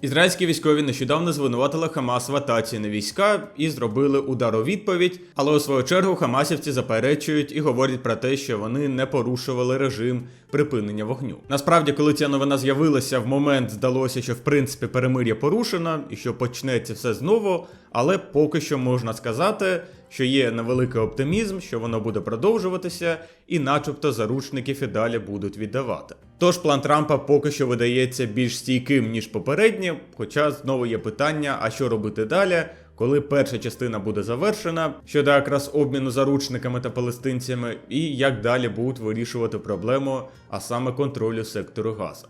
Ізраїльські військові нещодавно звинуватили Хамас в атаці на війська і зробили удар у відповідь, але у свою чергу хамасівці заперечують і говорять про те, що вони не порушували режим припинення вогню. Насправді, коли ця новина з'явилася, в момент здалося, що в принципі перемир'я порушено і що почнеться все знову, але поки що можна сказати, що є невеликий оптимізм, що воно буде продовжуватися, і начебто заручників і далі будуть віддавати. Тож план Трампа поки що видається більш стійким, ніж попередні, хоча знову є питання, а що робити далі, коли перша частина буде завершена щодо якраз обміну заручниками та палестинцями, і як далі будуть вирішувати проблему, а саме контролю сектору Газа.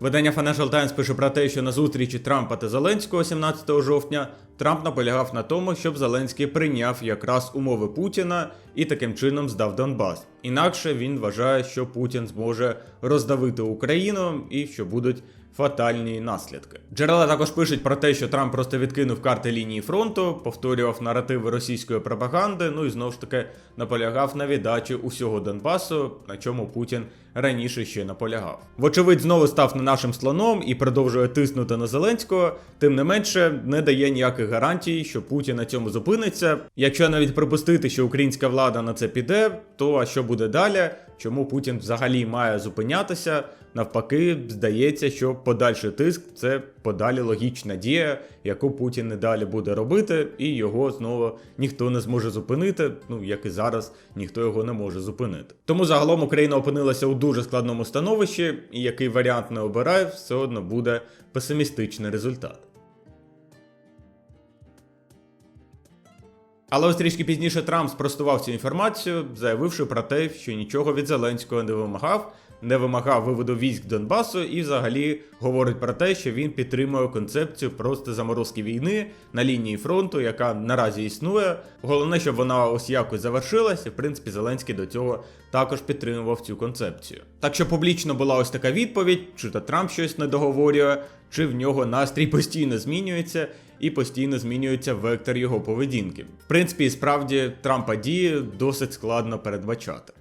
Видання Financial Times пише про те, що на зустрічі Трампа та Зеленського 17 жовтня Трамп наполягав на тому, щоб Зеленський прийняв якраз умови Путіна і таким чином здав Донбас. Інакше він вважає, що Путін зможе роздавити Україну і що будуть фатальні наслідки. Джерела також пишуть про те, що Трамп просто відкинув карти лінії фронту, повторював наративи російської пропаганди. Ну і знову ж таки наполягав на віддачі усього Донбасу, на чому Путін раніше ще наполягав. Вочевидь, знову став не нашим слоном і продовжує тиснути на Зеленського. Тим не менше, не дає ніяких гарантій, що Путін на цьому зупиниться. Якщо навіть припустити, що українська влада на це піде, то а що буде далі? Чому Путін взагалі має зупинятися? Навпаки, здається, що подальший тиск це подалі логічна дія, яку Путін і далі буде робити, і його знову ніхто не зможе зупинити. Ну як і зараз ніхто його не може зупинити. Тому загалом Україна опинилася у дуже складному становищі, і який варіант не обирає, все одно буде песимістичний результат. Але ось трішки пізніше Трамп спростував цю інформацію, заявивши про те, що нічого від Зеленського не вимагав, не вимагав виводу військ Донбасу і взагалі говорить про те, що він підтримує концепцію просто заморозки війни на лінії фронту, яка наразі існує. Головне, щоб вона ось якось завершилась, і в принципі Зеленський до цього також підтримував цю концепцію. Так що публічно була ось така відповідь, чи то Трамп щось не договорює, чи в нього настрій постійно змінюється. І постійно змінюється вектор його поведінки. В принципі, справді Трампа дії досить складно передбачати.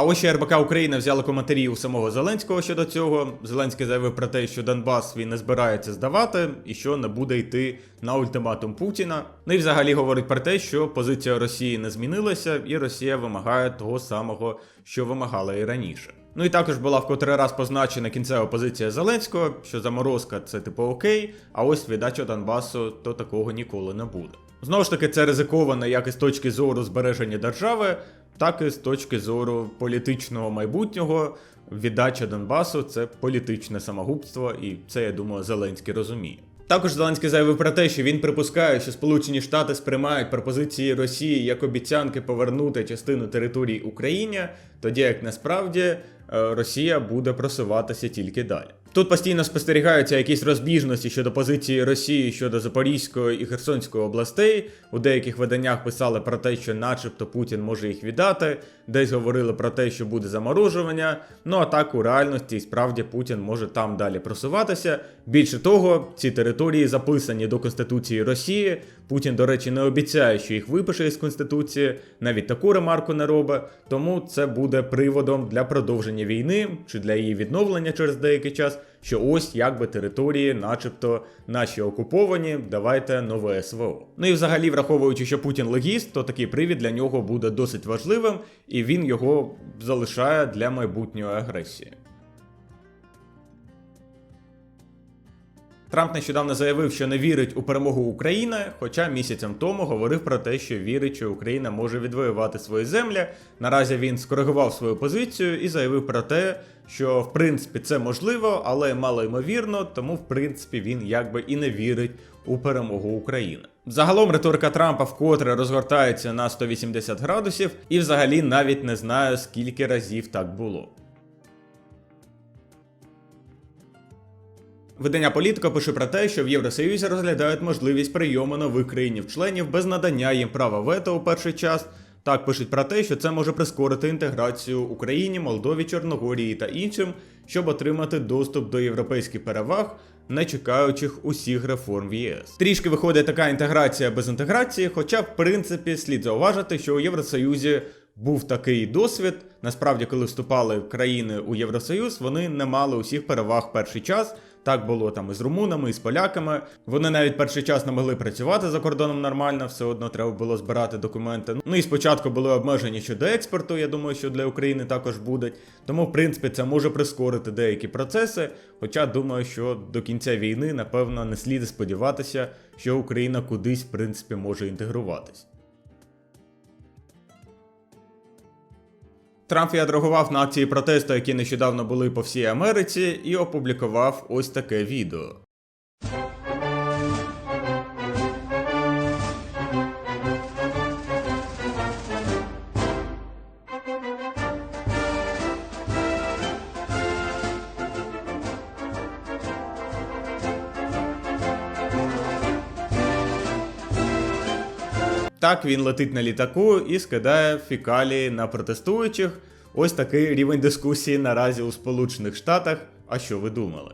А ось ще РБК Україна взяла коментарі у самого Зеленського щодо цього. Зеленський заявив про те, що Донбас він не збирається здавати і що не буде йти на ультиматум Путіна. Ну і взагалі говорить про те, що позиція Росії не змінилася, і Росія вимагає того самого, що вимагала і раніше. Ну і також була в котрий раз позначена кінцева позиція Зеленського, що заморозка це типу окей, а ось віддача Донбасу то такого ніколи не буде. Знову ж таки, це ризиковано як із точки зору збереження держави, так і з точки зору політичного майбутнього. Віддача Донбасу це політичне самогубство, і це, я думаю, Зеленський розуміє. Також Зеленський заявив про те, що він припускає, що Сполучені Штати сприймають пропозиції Росії як обіцянки повернути частину території Україні, тоді як насправді е, Росія буде просуватися тільки далі. Тут постійно спостерігаються якісь розбіжності щодо позиції Росії щодо Запорізької і Херсонської областей. У деяких виданнях писали про те, що, начебто, Путін може їх віддати, десь говорили про те, що буде заморожування. Ну а так у реальності і справді Путін може там далі просуватися. Більше того, ці території записані до Конституції Росії. Путін, до речі, не обіцяє, що їх випише із Конституції, навіть таку ремарку не робить. Тому це буде приводом для продовження війни чи для її відновлення через деякий час. Що ось якби території, начебто, наші окуповані, давайте нове СВО. Ну і взагалі, враховуючи, що Путін логіст, то такий привід для нього буде досить важливим, і він його залишає для майбутньої агресії. Трамп нещодавно заявив, що не вірить у перемогу України, хоча місяцем тому говорив про те, що вірить, що Україна може відвоювати свої землі. Наразі він скоригував свою позицію і заявив про те, що в принципі це можливо, але мало ймовірно, тому в принципі він якби і не вірить у перемогу України. Загалом риторика Трампа вкотре розгортається на 180 градусів, і взагалі навіть не знаю, скільки разів так було. Видання політика пише про те, що в Євросоюзі розглядають можливість прийому нових країнів-членів без надання їм права вето у перший час. Так пишуть про те, що це може прискорити інтеграцію Україні, Молдові, Чорногорії та іншим, щоб отримати доступ до європейських переваг, не чекаючих усіх реформ в ЄС. Трішки виходить така інтеграція без інтеграції, хоча, в принципі, слід зауважити, що у Євросоюзі був такий досвід. Насправді, коли вступали країни у Євросоюз, вони не мали усіх переваг перший час. Так було там і з румунами, і з поляками. Вони навіть перший час не могли працювати за кордоном нормально, все одно треба було збирати документи. Ну і спочатку були обмеження щодо експорту. Я думаю, що для України також будуть. Тому, в принципі, це може прискорити деякі процеси. Хоча думаю, що до кінця війни, напевно, не слід сподіватися, що Україна кудись, в принципі, може інтегруватись. Трамп відреагував на акції протесту, які нещодавно були по всій Америці, і опублікував ось таке відео. Так він летить на літаку і скидає фікалії на протестуючих. Ось такий рівень дискусії наразі у Сполучених Штатах. А що ви думали?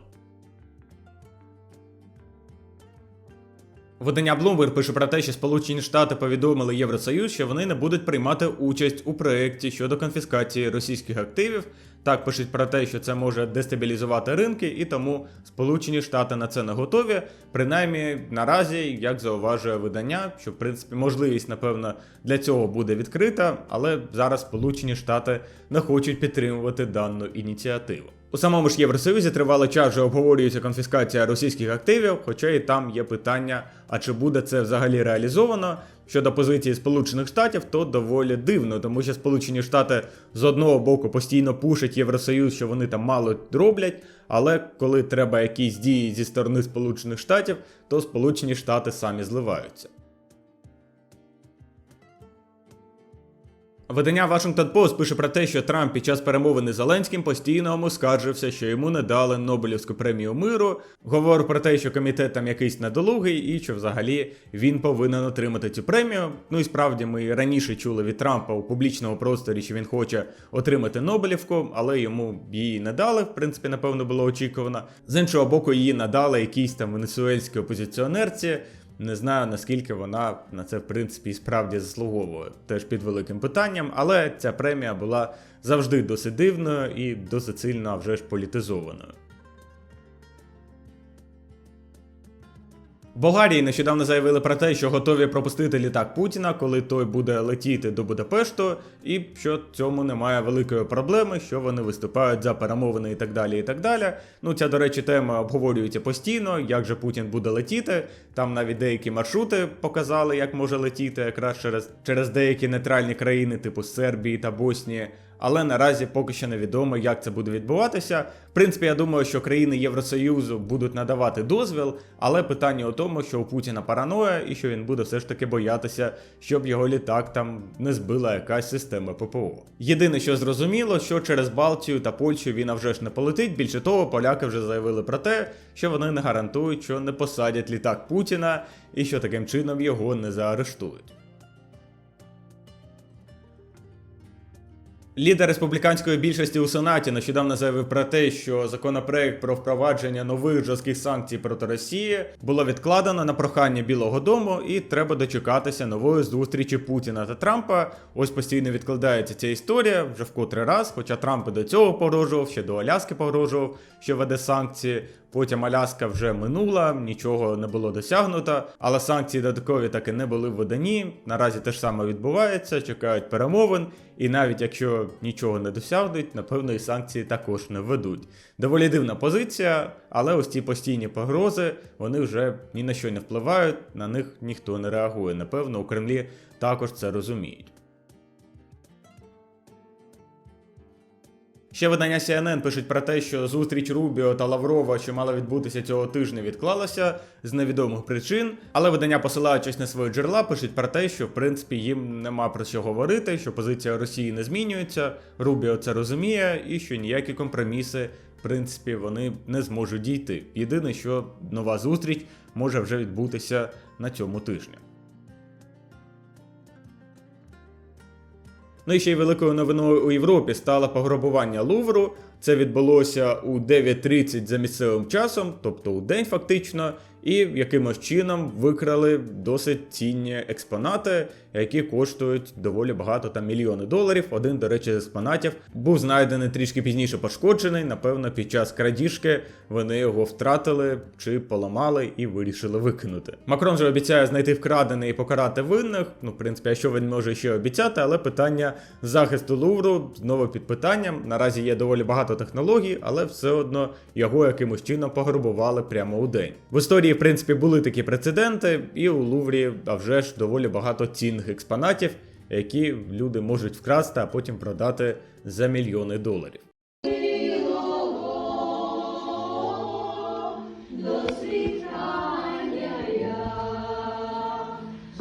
Видання Bloomberg пише про те, що Сполучені Штати повідомили Євросоюз, що вони не будуть приймати участь у проєкті щодо конфіскації російських активів. Так пишуть про те, що це може дестабілізувати ринки, і тому Сполучені Штати на це не готові. Принаймні наразі, як зауважує видання, що в принципі можливість, напевно, для цього буде відкрита, але зараз Сполучені Штати не хочуть підтримувати дану ініціативу. У самому ж Євросоюзі тривалий час вже обговорюється конфіскація російських активів, хоча і там є питання, а чи буде це взагалі реалізовано. Щодо позиції Сполучених Штатів, то доволі дивно, тому що Сполучені Штати з одного боку постійно пушать Євросоюз, що вони там мало роблять, але коли треба якісь дії зі сторони Сполучених Штатів, то Сполучені Штати самі зливаються. Видання Washington Post пише про те, що Трамп під час перемовини Зеленським постійно йому скаржився, що йому не дали Нобелівську премію миру. Говорив про те, що комітет там якийсь недолугий, і що взагалі він повинен отримати цю премію. Ну і справді ми раніше чули від Трампа у публічному просторі, що він хоче отримати Нобелівку, але йому її не дали. В принципі, напевно, було очікувано. З іншого боку, її надали якійсь там венесуельській опозиціонерці. Не знаю наскільки вона на це в принципі і справді заслуговує, теж під великим питанням, але ця премія була завжди досить дивною і досить сильно вже ж політизованою. Болгарії нещодавно заявили про те, що готові пропустити літак Путіна, коли той буде летіти до Будапешту, і що цьому немає великої проблеми, що вони виступають за перемовини і так далі. і так далі. Ну, ця, до речі, тема обговорюється постійно, як же Путін буде летіти. Там навіть деякі маршрути показали, як може летіти, якраз через, через деякі нейтральні країни, типу Сербії та Боснії але наразі поки що невідомо, як це буде відбуватися. В принципі, я думаю, що країни Євросоюзу будуть надавати дозвіл, але питання у тому, що у Путіна параноя і що він буде все ж таки боятися, щоб його літак там не збила якась система ППО. Єдине, що зрозуміло, що через Балтію та Польщу він вже ж не полетить. Більше того, поляки вже заявили про те, що вони не гарантують, що не посадять літак Путіна і що таким чином його не заарештують. Лідер республіканської більшості у Сенаті нещодавно заявив про те, що законопроект про впровадження нових жорстких санкцій проти Росії було відкладено на прохання Білого Дому, і треба дочекатися нової зустрічі Путіна та Трампа. Ось постійно відкладається ця історія вже в котрий раз. Хоча Трамп і до цього погрожував, ще до Аляски погрожував, що веде санкції. Потім Аляска вже минула, нічого не було досягнуто, але санкції додаткові таки не були введені. Наразі те ж саме відбувається, чекають перемовин, і навіть якщо нічого не досягнуть, напевно, і санкції також не введуть. Доволі дивна позиція, але ось ці постійні погрози вони вже ні на що не впливають, на них ніхто не реагує. Напевно, у Кремлі також це розуміють. Ще видання CNN пишуть про те, що зустріч Рубіо та Лаврова, що мала відбутися цього тижня, відклалася з невідомих причин. Але видання, посилаючись на свої джерела, пишуть про те, що в принципі їм нема про що говорити, що позиція Росії не змінюється. Рубіо це розуміє, і що ніякі компроміси, в принципі, вони не зможуть дійти. Єдине, що нова зустріч може вже відбутися на цьому тижні. Ну і ще й великою новиною у Європі стало пограбування Лувру. Це відбулося у 9.30 за місцевим часом, тобто у день фактично, і якимось чином викрали досить цінні експонати, які коштують доволі багато там мільйони доларів. Один, до речі, з експонатів був знайдений трішки пізніше пошкоджений. Напевно, під час крадіжки вони його втратили чи поламали і вирішили викинути. Макрон же обіцяє знайти вкрадене і покарати винних. Ну, в принципі, а що він може ще обіцяти, але питання захисту Лувру знову під питанням. Наразі є доволі багато технологій, але все одно його якимось чином пограбували прямо у день. В історії, в принципі, були такі прецеденти, і у Луврі, а вже ж доволі багато цінних експонатів, які люди можуть вкрасти, а потім продати за мільйони доларів.